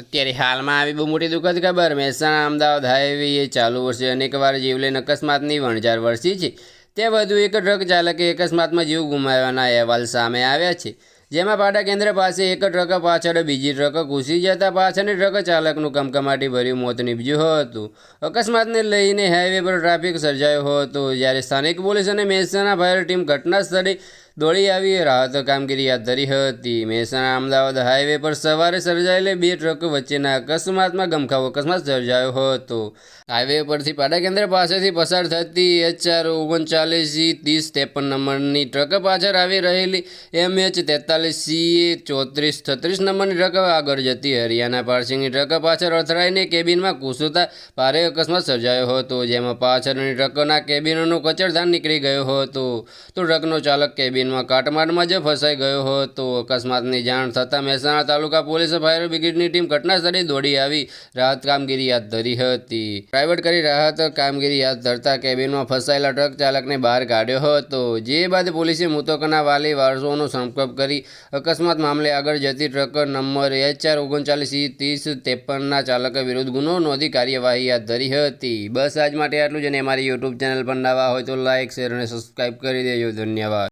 અત્યારે હાલમાં આવી બહુ મોટી દુઃખદ ખબર. મહેસાણા, અમદાવાદ હાઈવે ચાલુ વર્ષે અનેકવાર જીવલેન અકસ્માતની વણઝાર વરસી છે. તે વધુ એક ટ્રક ચાલકે અકસ્માતમાં જીવ ગુમાવવાના અહેવાલ સામે આવ્યા છે. જેમાં પાટા કેન્દ્ર પાસે એક ટ્રક, પાછળ બીજી ટ્રક ઘૂસી જતા પાછળની ટ્રક ચાલકનું કમકમાટી ભર્યું મોત નીપજ્યું હતું. અકસ્માતને લઈને હાઈવે પર ટ્રાફિક સર્જાયો હતો. જ્યારે સ્થાનિક પોલીસ અને મહેસાણા ફાયર ટીમ ઘટના સ્થળે દોડી આવી, રાહત કામગીરી હાથ ધરી હતી. મહેસાણા અમદાવાદ હાઈવે પર સવારે સર્જાયેલી બે ટ્રક વચ્ચેના અકસ્માતમાં ગમખાવ અકસ્માત સર્જાયો હતો. હાઈવે પરથી પાડા કેન્દ્ર પાસેથી પસાર થતી એચઆર ઓગણચાલીસ ત્રીસ ત્રેપન નંબરની ટ્રક પાછળ આવી રહેલી એમએચ તેતાલીસ સી ચોત્રીસ છત્રીસ નંબરની ટ્રક આગળ જતી હરિયાણા પાર્સિંગની ટ્રક પાછળ અથડાઈને કેબિનમાં કુસુતા ભારે અકસ્માત સર્જાયો હતો, જેમાં પાછળની ટ્રકના કેબિનોનું કચરધાન નીકળી ગયો હતો. તો ટ્રકનો ચાલક કેબિનમાં કાટમાળમાં જ ફસાઈ ગયો હતો, અકસ્માતની જાણ થતાં મહેસાણા તાલુકા પોલીસ ફાયર બ્રિગેડની ટીમ ઘટના સ્થળે દોડી આવી, રાહત કામગીરી હાથ ધરી હતી. પ્રાઇવેટ કરી રાહત કામગીરી હાથ ધરતા કેબિનમાં ફસાયેલા ટ્રક ચાલકને બહાર કાઢ્યો હતો, જે બાદ પોલીસે મૃતકોના વાલી વારસોનો સંપર્ક કરી અકસ્માત મામલે આગળ જતી ટ્રક નંબર એચ ચાર ઓગણચાલીસ ત્રીસ ત્રેપનના ચાલક વિરુદ્ધ ગુનો નોંધી કાર્યવાહી હાથ ધરી હતી. બસ આજ માટે આટલું જ અને અમારી યુટ્યુબ ચેનલ પર નવા હોય તો લાઇક શેર અને સબસ્ક્રાઈબ કરી દેજો. ધન્યવાદ.